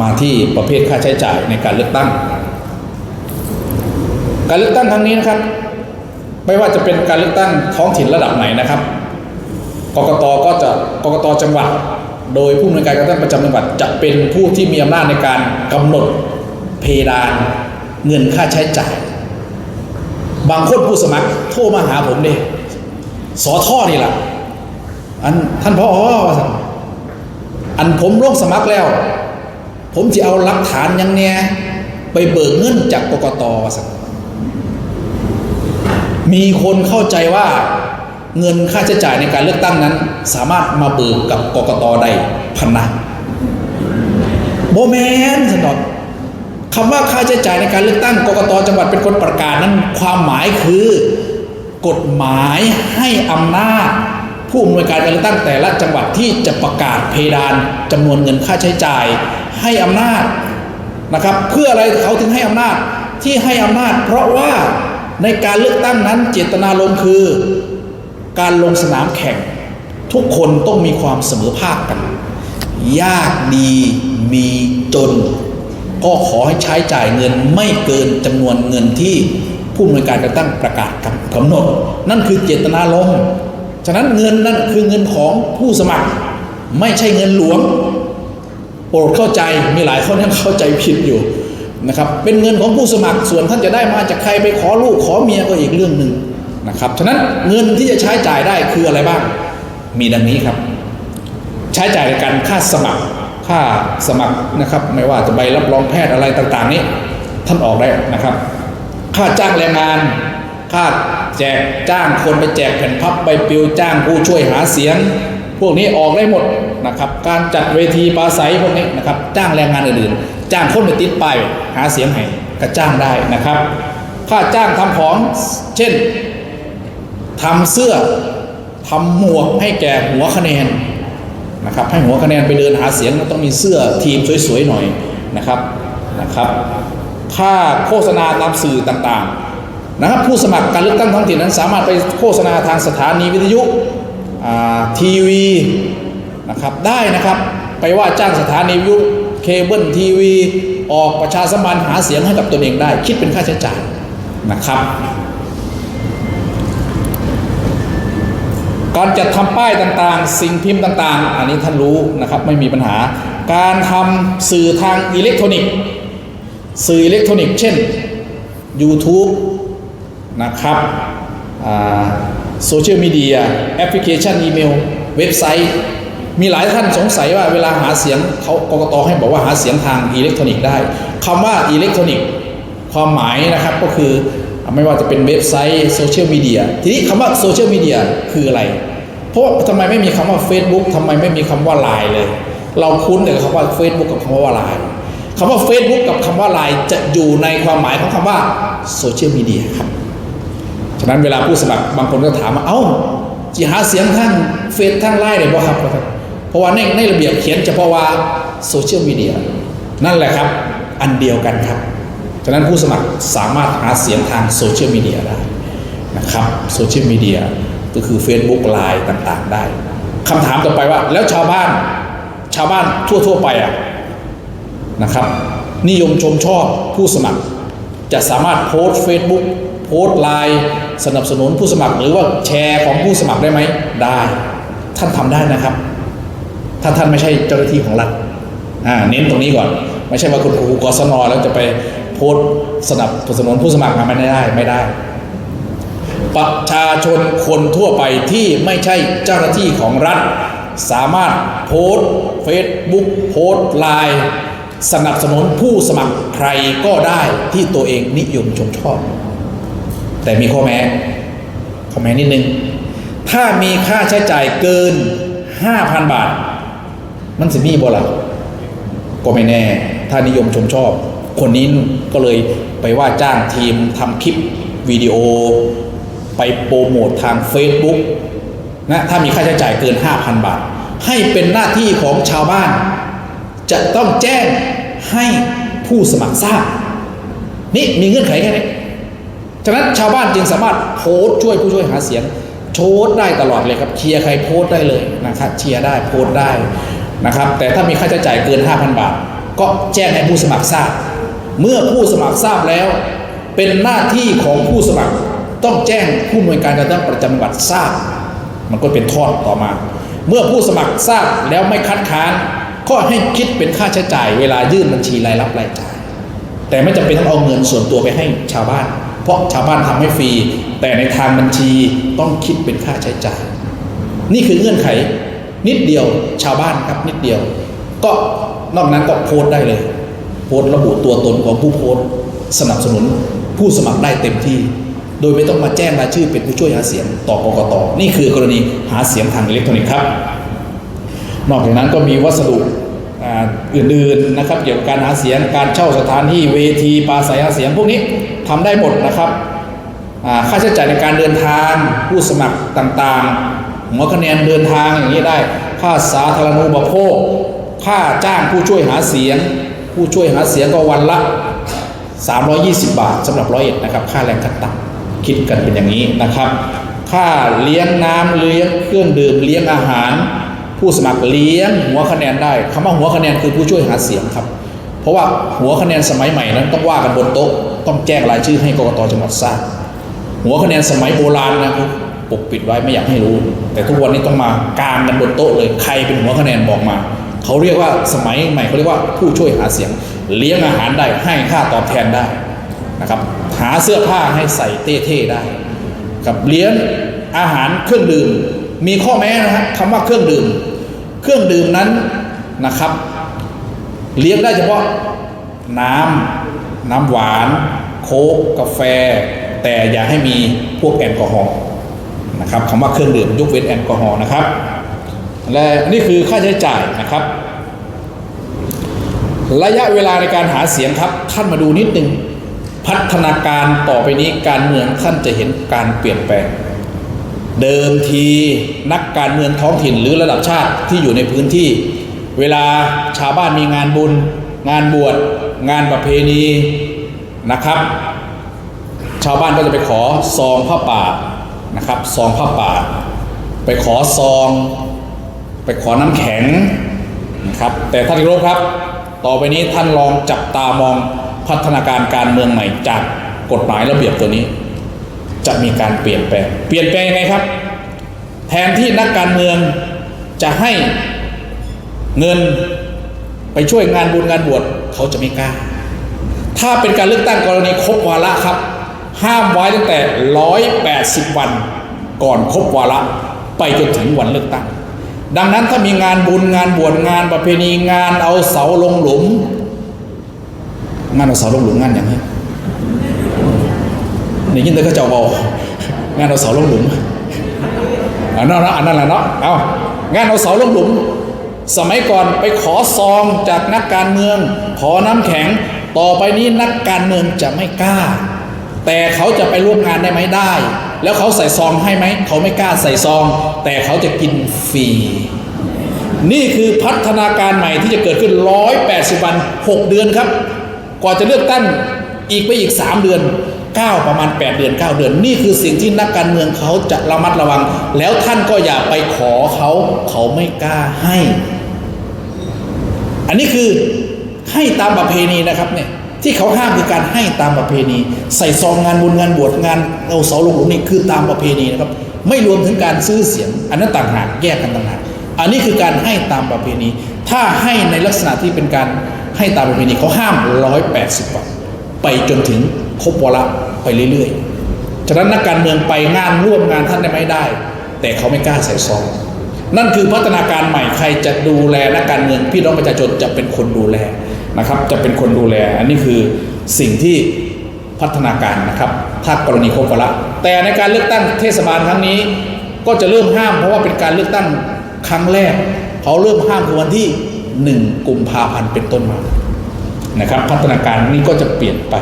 มาที่ประเภทค่าใช้จ่ายในการเลือกตั้ง การเลือกตั้งครั้งนี้นะครับ ไม่ว่าจะเป็นการเลือกตั้งท้องถิ่นระดับไหนนะครับกกตก็จะกกตจังหวัด โดยผู้อำนวยการการเลือกตั้งประจำจังหวัด จะเป็นผู้ที่มีอำนาจในการกำหนดเพดานเงินค่าใช้จ่าย บางคนผู้สมัครโทรมาหาผมเด้สอท่อนี่แหละอันท่านพ่ออันผมลงสมัครแล้ว ผมจะเอาหลักฐานยังเนี้ยไปเบิกเงินจากกกตว่าสักมีคนเข้าใจว่าเงินค่าใช้จ่ายในการเลือกตั้งนั้น สามารถมาเบิกกับกกตได้พันนะโบแมนสนอกคำว่าค่าใช้จ่ายในการเลือกตั้งกกตจังหวัดเป็นคนประกาศนั้น ความหมายคือกฎหมายให้อำนาจผู้อำนวยการการเลือกตั้งแต่ละจังหวัดที่จะประกาศเพดานจำนวนเงินค่าใช้จ่าย ให้อำนาจนะครับ เพื่ออะไรเขาถึงให้อำนาจที่ให้อำนาจ เพราะว่าในการเลือกตั้งนั้นเจตนารมณ์คือ การลงสนามแข่ง ทุกคนต้องมีความเสมอภาคกัน ยากดีมีจน ก็ขอให้ใช้จ่ายเงินไม่เกินจำนวนเงินที่ผู้อำนวยการการตั้งประกาศกำหนด นั่นคือเจตนารมณ์ฉะนั้นเงินนั่นคือเงินของผู้สมัคร ไม่ใช่เงินหลวง ปรดเข้าใจมีหลายคนยังเข้าใจผิดอยู่นะครับเป็นเงินของผู้สมัครส่วนท่านจะได้มาจากใครไปขอลูกขอเมียก็อีกเรื่องหนึ่งนะครับฉะนั้นเงินที่จะใช้จ่ายได้คืออะไรบ้าง มีดังนี้ครับ ใช้จ่ายในการค่าสมัครค่าสมัครนะครับ ไม่ว่าจะใบรับรองแพทย์อะไรต่างๆ นี้ ท่านออกได้นะครับ ค่าจ้างแรงงาน ค่าแจกจ้างคนไปแจกแผ่นพับใบปลิวจ้างผู้ช่วยหาเสียง วกนี้ออกได้หมดนะครับ การจัดเวทีปราศัยพวกนี้นะครับ จ้างแรงงานอื่นๆ จ้างคนไปติดป้ายหาเสียงให้ก็จ้างได้นะครับ ค่าจ้างทำของเช่นทำเสื้อทำหมวกให้แก่หัวคะแนนนะครับให้หัวคะแนนไปเดินหาเสียงต้องมีเสื้อทีมสวยๆหน่อยนะครับนะครับ ค่าโฆษณาตามสื่อต่างๆนะครับผู้สมัครการเลือกตั้งท้องถิ่นนั้นสามารถไปโฆษณาทางสถานีวิทยุ ทีวีนะครับได้นะครับไปว่าจ้างสถานีวิทยุเคเบิลทีวี ออกประชาสัมพันธ์หาเสียงให้กับตนเองได้ คิดเป็นค่าใช้จ่ายนะครับ การจัดทำป้ายต่างๆ สิ่งพิมพ์ต่างๆ อันนี้ท่านรู้นะครับไม่มีปัญหา การทำสื่อทางอิเล็กทรอนิกส์ สื่ออิเล็กทรอนิกส์เช่น YouTube นะครับ โซเชียลมีเดียแอปพลิเคชันอีเมล เว็บไซต์ มีหลายท่านสงสัยว่าเวลาหาเสียงเขากกตให้บอกว่าหาเสียงทางอิเล็กทรอนิกส์ได้คำว่าอิเล็กทรอนิกส์ความหมายนะครับก็คือไม่ว่าจะเป็นเว็บไซต์โซเชียลมีเดียทีนี้คำว่าโซเชียลมีเดียคืออะไร เพราะทำไมไม่มีคำว่า Facebook ทำไมไม่มีคำว่าไลน์เลย เราคุ้นแต่คำว่า Facebook กับคำว่าไลน์คำว่า Facebook กับคำว่าไลน์จะอยู่ในความหมายของคำว่าโซเชียลมีเดียครับ ฉะนั้นเวลาผู้สมัครบางคนก็ถามว่าเอ้าจีหาเสียงทั้งเฟซทั้งไลน์เลยบ่ครับเพราะว่าในในระเบียบเขียนเฉพาะว่าโซเชียลมีเดียนั่นแหละครับอันเดียวกันครับฉะนั้นผู้สมัครสามารถหาเสียงทางโซเชียลมีเดียได้นะครับโซเชียลมีเดียก็คือ Facebook ไลน์ต่างๆ ได้คำถามต่อไปว่า แล้วชาวบ้านชาวบ้านทั่ว ๆ ไปอะนะครับ นิยมชมชอบผู้สมัคร จะสามารถโพสต์ Facebook โพสต์ไลน์สนับสนุนผู้สมัคร หรือว่าแชร์ของผู้สมัครได้ไหมได้ ท่านทำได้นะครับ ถ้าท่านไม่ใช่เจ้าหน้าที่ของรัฐอ่าเน้นตรงนี้ก่อน ไม่ใช่ว่าคุณครูกศนแล้วจะไปโพสต์สนับสนุนผู้สมัครมาไม่ได้ไม่ได้ ประชาชนคนทั่วไปที่ไม่ใช่เจ้าหน้าที่ของรัฐ สามารถโพสต์เฟซบุ๊กโพสต์ไลน์สนับสนุนผู้สมัครใครก็ได้ที่ตัวเองนิยมชมชอบ แต่มีข้อแม้ข้อแม้นิดนึง ถ้ามีค่าใช้จ่ายเกิน5,000บาท มันจะมีบ่ล่ะก็ไม่แน่ ถ้านิยมชมชอบ คนนี้ก็เลยไปว่าจ้างทีมทำคลิปวิดีโอ ไปโปรโมททาง Facebook นะถ้ามีค่าใช้จ่ายเกิน 5,000 บาท ให้เป็นหน้าที่ของชาวบ้าน จะต้องแจ้งให้ผู้สมัครทราบนี่มีเงื่อนไขแค่นี้ ฉะนั้นชาวบ้านจึงสามารถโพสช่วยผู้ช่วยหาเสียง โชว์ได้ตลอดเลยครับเชียร์ใครโพสได้เลยนะครับเชียร์ได้โพสได้นะครับ แต่ถ้ามีค่าใช้จ่ายเกิน 5,000 บาท ก็แจ้งให้ผู้สมัครทราบ เมื่อผู้สมัครทราบแล้ว เป็นหน้าที่ของผู้สมัครต้องแจ้งผู้อำนวยการการตั้งประจำจังหวัดทราบ มันก็เป็นทอดต่อมา เมื่อผู้สมัครทราบแล้วไม่คัดค้าน ก็ให้คิดเป็นค่าใช้จ่าย เวลายื่นบัญชีรายรับรายจ่าย แต่ไม่จำเป็นต้องเอาเงินส่วนตัวไปให้ชาวบ้าน เพราะชาวบ้านทำให้ฟรี แต่ในทางบัญชีต้องคิดเป็นค่าใช้จ่าย นี่คือเงื่อนไขนิดเดียวชาวบ้านครับนิดเดียว ก็นอกนั้นก็โพสต์ได้เลย โพสต์ระบุตัวตนของผู้โพสต์สนับสนุนผู้สมัครได้เต็มที่ โดยไม่ต้องมาแจ้งรายชื่อเป็นผู้ช่วยหาเสียงต่อกกตนี่คือกรณีหาเสียงทางอิเล็กทรอนิกส์ครับ นอกจากนั้นก็มีวัสดุ อื่นๆนะครับเกี่ยวกับการหาเสียงการเช่าสถานที่เวทีปราศัยหาเสียงพวกนี้ทำได้หมดนะครับค่าใช้จ่ายในการเดินทางผู้สมัครต่างๆหัวคะแนนเดินทางอย่างนี้ได้ ค่าสาธารณูปโภค ค่าจ้างผู้ช่วยหาเสียง ผู้ช่วยหาเสียงก็วันละ 320 บาทสำหรับร้อยเอ็ดนะครับค่าแรงขั้นต่ำคิดกันเป็นอย่างนี้นะครับ ค่าเลี้ยงน้ำเลี้ยงเครื่องดื่มเลี้ยงอาหาร ผู้สมัครเลี้ยงหัวคะแนนได้คำว่าหัวคะแนนคือผู้ช่วยหาเสียงครับ เพราะว่าหัวคะแนนสมัยใหม่นั้นต้องว่ากันบนโต๊ะต้องแจ้งรายชื่อให้กรกตจังหวัดทราบหัวคะแนนสมัยโบราณนะครับปกปิดไว้ไม่อยากให้รู้ แต่ทุกวันนี้ต้องมากางกันบนโต๊ะเลยใครเป็นหัวคะแนนบอกมาเขาเรียกว่าสมัยใหม่เขาเรียกว่าผู้ช่วยหาเสียง เลี้ยงอาหารได้ให้ค่าตอบแทนได้นะครับ หาเสื้อผ้าให้ใส่เท่ๆได้กับเลี้ยงอาหารเครื่องดื่มมีข้อแม้นะฮะคำว่าเครื่องดื่ม เครื่องดื่มนั้นนะครับ เลี้ยงได้เฉพาะน้ำน้ำหวาน โค้กกาแฟ แต่อย่าให้มีพวกแอลกอฮอล์นะครับคำว่าเครื่องดื่มยกเว้นแอลกอฮอล์นะครับ และนี่คือค่าใช้จ่ายนะครับ ระยะเวลาในการหาเสียงครับท่านมาดูนิดนึงพัฒนาการต่อไปนี้การเมืองท่านจะเห็นการเปลี่ยนแปลง เดิมทีนักการเมืองท้องถิ่นหรือระดับชาติที่อยู่ในพื้นที่ เวลาชาวบ้านมีงานบุญ งานบวชงานประเพณีนะครับ ชาวบ้านก็จะไปขอซองผ้าป่านะครับซองผ้าป่า ไปขอซอง ไปขอน้ำแข็งนะครับแต่ท่านที่รบครับ ต่อไปนี้ท่านลองจับตามองพัฒนาการการเมืองใหม่จากกฎหมายระเบียบตัวนี้ จะมีการเปลี่ยนแปลง เปลี่ยนแปลงยังไงครับ แทนที่นักการเมืองจะให้เงินไปช่วยงานบุญงานบวชเขาจะไม่กล้า ถ้าเป็นการเลือกตั้งกรณีครบวาระครับ ห้ามไว้ตั้งแต่ 180 วันก่อนครบวาระไปจนถึงวันเลือกตั้ง ดังนั้นถ้ามีงานบุญงานบวชงานประเพณีงานเอาเสาลงหลุม งานเอาเสาลงหลุมงานอย่างนี้ นี่ยินแต่ก็เจ้าบอกงานเอาเสาลงหลุมอันนั้นนะอันนั้นแหละเนาะเอางานเอาเสาลงหลุม สมัยก่อนไปขอซองจากนักการเมือง ขอน้ำแข็งต่อไปนี้นักการเมืองจะไม่กล้า แต่เขาจะไปร่วมงานได้ไหมได้ แล้วเขาใส่ซองให้ไหมเขาไม่กล้าใส่ซอง แต่เขาจะกินฟรีนี่คือพัฒนาการใหม่ที่จะเกิดขึ้น 180 วัน 6 เดือนครับ กว่าจะเลือกตั้งอีกไปอีก 3 เดือน 9 ประมาณ 8 เดือน 9 เดือน นี่คือสิ่งที่นักการเมืองเขาจะระมัดระวัง แล้วท่านก็อย่าไปขอเขาเขาไม่กล้าให้ อันนี้คือให้ตามประเพณีนะครับเนี่ยที่เขาห้ามคือการให้ตามประเพณี ใส่ซองงานบุญงานบวชงานเอาเสาลงหลุมนี่คือตามประเพณีนะครับ ไม่รวมถึงการซื้อเสียง อันนั้นต่างหากแยกกันต่างหากอันนี้คือการให้ตามประเพณี ถ้าให้ในลักษณะที่เป็นการให้ตามประเพณีเขาห้าม 180วัน ไปจนถึงครบวาระไปเรื่อยๆ ฉะนั้นนักการเมืองไปงานร่วมงานท่านได้ไม่ได้ แต่เขาไม่กล้าใส่ซอง นั่นคือพัฒนาการใหม่ใครจะดูแลนักการเมืองพี่น้องประชาชนจะเป็นคนดูแลนะครับ จะเป็นคนดูแล อันนี้คือสิ่งที่พัฒนาการนะครับ ถ้ากรณีครบวาระแต่ในการเลือกตั้งเทศบาลครั้งนี้ ก็จะเริ่มห้ามเพราะว่าเป็นการเลือกตั้งครั้งแรก เขาเริ่มห้ามคือวันที่ 1 กุมภาพันธ์เป็นต้นมา นะครับพัฒนาการนี้ก็จะเปลี่ยนไป